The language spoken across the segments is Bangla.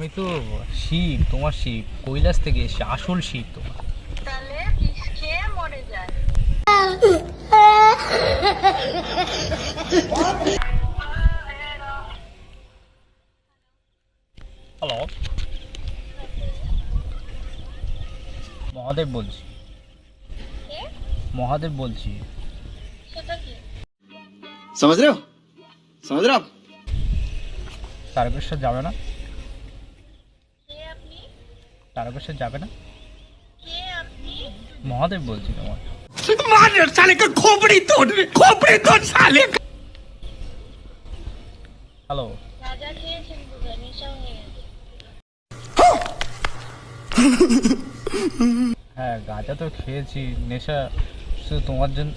আমি তো শিব তোমার শিব। কৈলাস থেকে এসে আসল শিব তোমার। হ্যালো মহাদেব বলছি। মহাদেব বলছি। সমুদ্র সমুদ্র সার্ভেশ্বর যাবে না? সারা বছর যাবে না? মহাদেব বলছি তোমার হ্যালো। হ্যাঁ গাঁজা তো খেয়েছি। নেশা শুধু তোমার জন্য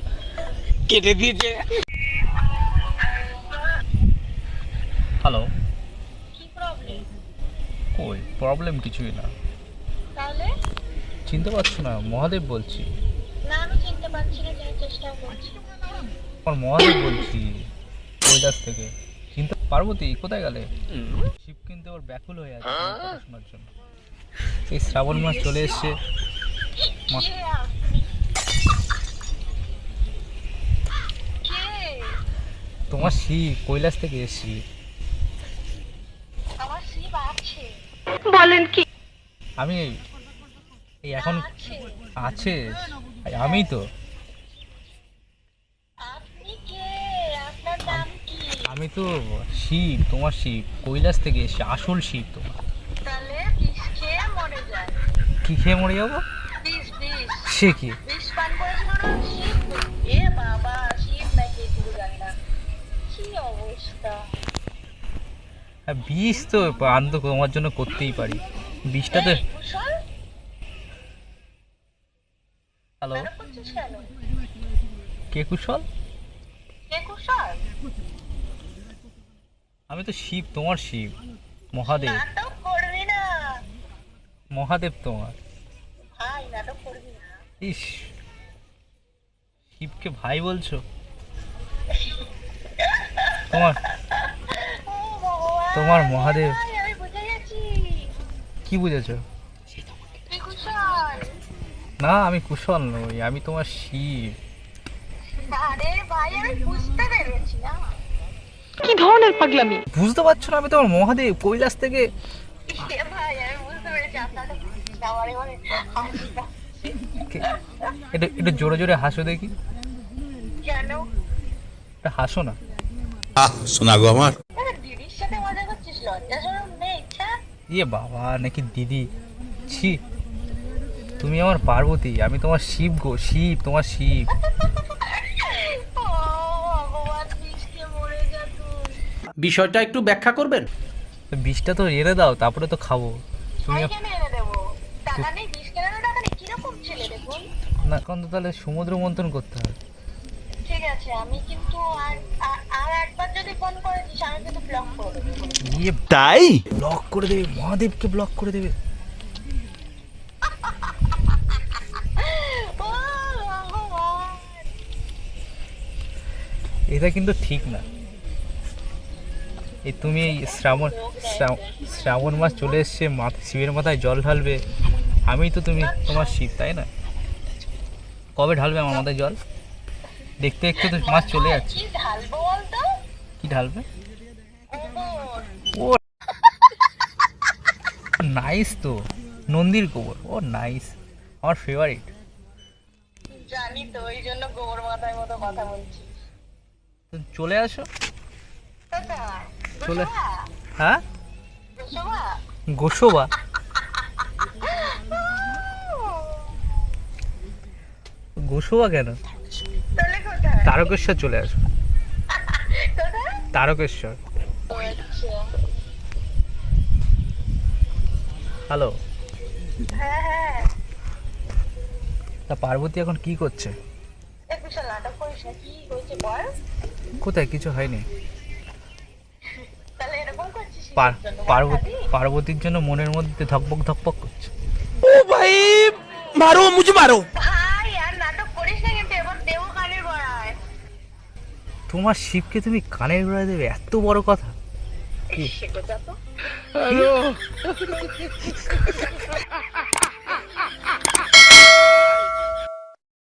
কেটে দিয়েছে। হ্যালো। কই? প্রবলেম কিছুই না। চিনতে পারছ না? মহাদেব বলছি। না আমি চিনতে পারছি না কিন্তু চেষ্টাও করছি। আমার মহাদেব বলছি কৈলাস থেকে। চিনতে পার্বতী কোথায় গেলে? শিব কিন্তু আবার ব্যাকুল হয়ে আছে তোমার কথা শোনার জন্য। এই শ্রাবণ মাস চলে এসছে। কে? কে? তোমার শিব কৈলাস থেকে এসছি। শিব আছে। আমি এই এখন আছে। আমি তো। আমি তো শিব তোমার শিব। কৈলাস থেকে এসছি আসল শিব তোমার। কি খেয়ে মরে যাব? সে কি? বিষ তো পান তো তোমার জন্য করতেই পারি। বিষটা তো এই, কুশল হ্যালো। কে কুশল? কে কুশল? আমি তো শিব তোমার শিব। মহাদেব। নাটক করবি না। মহাদেব তোমার। ইস শিবকে ভাই বলছো? তোমার তোমার মহাদেব। কি বুঝেছ? না আমি কুশল নই আমি তোমার শিব। আরে ভাই আমি বুঝতে পেরেছি না। বুঝতে পারছ না আমি তোমার মহাদেব কৈলাস থেকে? ভাই আমি বুঝতে পেরেছি। কে- একটু একটু জোরে জোরে হাসো দেখি। কেন? একটু হাসো না। আহ শোনা গো আমার। আরে দিদির সাথে মজা করছিস লজ্জা শরম নেই ইচ্ছা ইয়ে বাবা নাকি দিদি? ছি। তুমি আমার পার্বতী আমি তোমার শিব গো শিব তোমার শিব। ও ভগবান বিষকে মরে যা তুই বিষয়টা একটু ব্যাখ্যা করবেন? বিষটা তো এনে দাও তারপরে তো খাব। তুমি ভাই কেন এনে দেবো। টাকা নেই বিষ কেনারও টাকা নেই কীরকম ছেলে দেখুন? না এখন তো তাহলে সমুদ্র মন্থন করতে হবে ঠিক আছে আমি কিন্তু আর আর- আর একবার যদি ফোন করেছিস আমি কিন্তু ব্লক করে দেবো। তাই? ব্লক করে দেবে মহাদেবকে ব্লক করে দেবে ও ভগবান এটা কিন্তু ঠিক না। এই তুমি এই শ্রাবণ শ্রাবণ মাস চলে এসছে মাথা শিবের মাথায় জল ঢালবে। আমি তো তুমি তোমার শিব তাই না? কবে ঢালবে আমার মাথায় জল? দেখতে দেখতে তো মাস চলে যাচ্ছে। কি ঢালবো ও নাইস তো নন্দীর গোবর। ও নাইস আমার ফেভারিট জানি তো ওই জন্য গোবর মাথায় মতো কথা বলছি। চলে আসো চলে-? হ্যাঁ গোসবা? গোসবা কেন তারকেশ্বর চলে আসো তারকেশ্বর। হ্যালো হ্যাঁ, হ্যাঁ। তা পার্বতী এখন কি করছে কোথায়? কিছু হয়নি? পার্বতীর জন্য মনের মধ্যে ধকপক ধকপক করছে। ও ভাই মারো মুঝে মারো। তোমার শিবকে তুমি কানের গোড়ায় দেবে? এত বড় কথা। हेलो